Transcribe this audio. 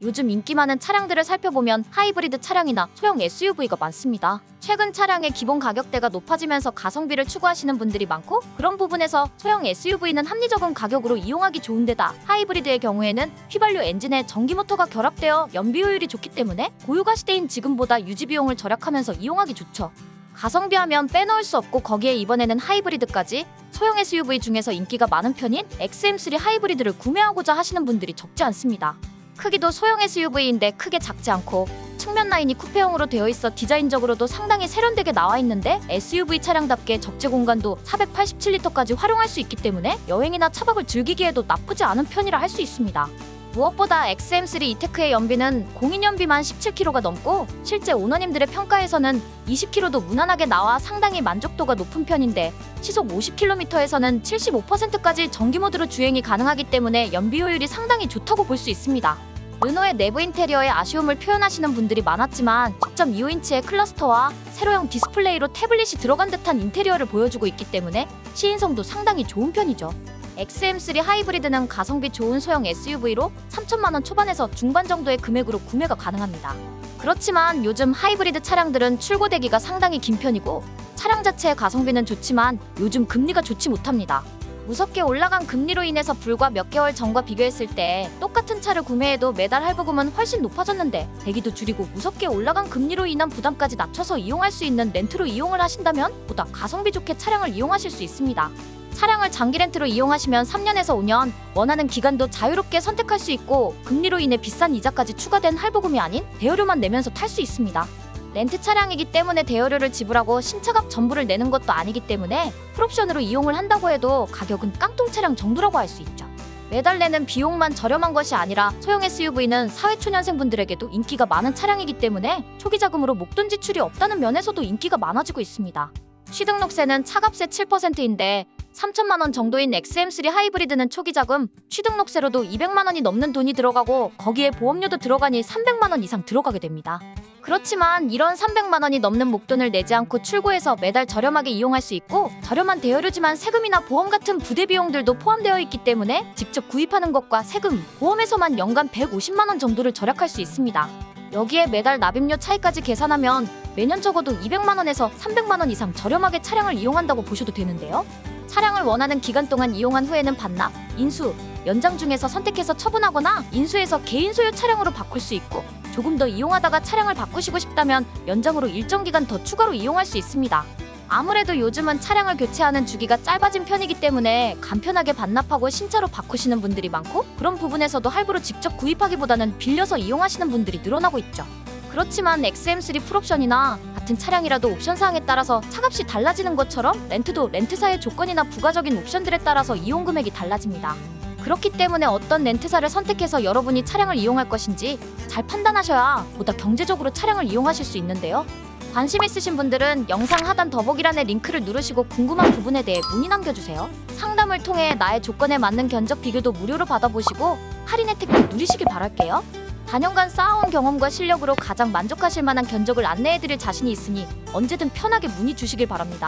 요즘 인기 많은 차량들을 살펴보면 하이브리드 차량이나 소형 SUV가 많습니다. 최근 차량의 기본 가격대가 높아지면서 가성비를 추구하시는 분들이 많고 그런 부분에서 소형 SUV는 합리적인 가격으로 이용하기 좋은 데다 하이브리드의 경우에는 휘발유 엔진에 전기 모터가 결합되어 연비 효율이 좋기 때문에 고유가 시대인 지금보다 유지 비용을 절약하면서 이용하기 좋죠. 가성비하면 빼놓을 수 없고 거기에 이번에는 하이브리드까지 소형 SUV 중에서 인기가 많은 편인 XM3 하이브리드를 구매하고자 하시는 분들이 적지 않습니다. 크기도 소형 SUV인데 크게 작지 않고 측면 라인이 쿠페형으로 되어 있어 디자인적으로도 상당히 세련되게 나와 있는데 SUV 차량답게 적재 공간도 487리터까지 활용할 수 있기 때문에 여행이나 차박을 즐기기에도 나쁘지 않은 편이라 할 수 있습니다. 무엇보다 XM3 이테크의 연비는 공인 연비만 17km가 넘고 실제 오너님들의 평가에서는 20km도 무난하게 나와 상당히 만족도가 높은 편인데 시속 50km에서는 75%까지 전기 모드로 주행이 가능하기 때문에 연비 효율이 상당히 좋다고 볼 수 있습니다. 르노의 내부 인테리어에 아쉬움을 표현하시는 분들이 많았지만 10.25인치의 클러스터와 세로형 디스플레이로 태블릿이 들어간 듯한 인테리어를 보여주고 있기 때문에 시인성도 상당히 좋은 편이죠. XM3 하이브리드는 가성비 좋은 소형 SUV로 3천만 원 초반에서 중반 정도의 금액으로 구매가 가능합니다. 그렇지만 요즘 하이브리드 차량들은 출고되기가 상당히 긴 편이고 차량 자체의 가성비는 좋지만 요즘 금리가 좋지 못합니다. 무섭게 올라간 금리로 인해서 불과 몇 개월 전과 비교했을 때 똑같은 차를 구매해도 매달 할부금은 훨씬 높아졌는데 대기도 줄이고 무섭게 올라간 금리로 인한 부담까지 낮춰서 이용할 수 있는 렌트로 이용을 하신다면 보다 가성비 좋게 차량을 이용하실 수 있습니다. 차량을 장기 렌트로 이용하시면 3년에서 5년 원하는 기간도 자유롭게 선택할 수 있고 금리로 인해 비싼 이자까지 추가된 할부금이 아닌 대여료만 내면서 탈 수 있습니다. 렌트 차량이기 때문에 대여료를 지불하고 신차값 전부를 내는 것도 아니기 때문에 풀옵션으로 이용을 한다고 해도 가격은 깡통 차량 정도라고 할 수 있죠. 매달 내는 비용만 저렴한 것이 아니라 소형 SUV는 사회초년생분들에게도 인기가 많은 차량이기 때문에 초기 자금으로 목돈 지출이 없다는 면에서도 인기가 많아지고 있습니다. 취등록세는 차값의 7%인데 3천만 원 정도인 XM3 하이브리드는 초기 자금, 취등록세로도 200만 원이 넘는 돈이 들어가고 거기에 보험료도 들어가니 300만 원 이상 들어가게 됩니다. 그렇지만 이런 300만 원이 넘는 목돈을 내지 않고 출고해서 매달 저렴하게 이용할 수 있고 저렴한 대여료지만 세금이나 보험 같은 부대 비용들도 포함되어 있기 때문에 직접 구입하는 것과 세금, 보험에서만 연간 150만 원 정도를 절약할 수 있습니다. 여기에 매달 납입료 차이까지 계산하면 매년 적어도 200만 원에서 300만 원 이상 저렴하게 차량을 이용한다고 보셔도 되는데요. 차량을 원하는 기간 동안 이용한 후에는 반납, 인수, 연장 중에서 선택해서 처분하거나 인수해서 개인 소유 차량으로 바꿀 수 있고 조금 더 이용하다가 차량을 바꾸시고 싶다면 연장으로 일정 기간 더 추가로 이용할 수 있습니다. 아무래도 요즘은 차량을 교체하는 주기가 짧아진 편이기 때문에 간편하게 반납하고 신차로 바꾸시는 분들이 많고 그런 부분에서도 할부로 직접 구입하기보다는 빌려서 이용하시는 분들이 늘어나고 있죠. 그렇지만 XM3 풀옵션이나 같은 차량이라도 옵션 사항에 따라서 차값이 달라지는 것처럼 렌트도 렌트사의 조건이나 부가적인 옵션들에 따라서 이용 금액이 달라집니다. 그렇기 때문에 어떤 렌트사를 선택해서 여러분이 차량을 이용할 것인지 잘 판단하셔야 보다 경제적으로 차량을 이용하실 수 있는데요. 관심 있으신 분들은 영상 하단 더보기란의 링크를 누르시고 궁금한 부분에 대해 문의 남겨주세요. 상담을 통해 나의 조건에 맞는 견적 비교도 무료로 받아보시고 할인 혜택도 누리시길 바랄게요. 단연간 쌓아온 경험과 실력으로 가장 만족하실 만한 견적을 안내해드릴 자신이 있으니 언제든 편하게 문의 주시길 바랍니다.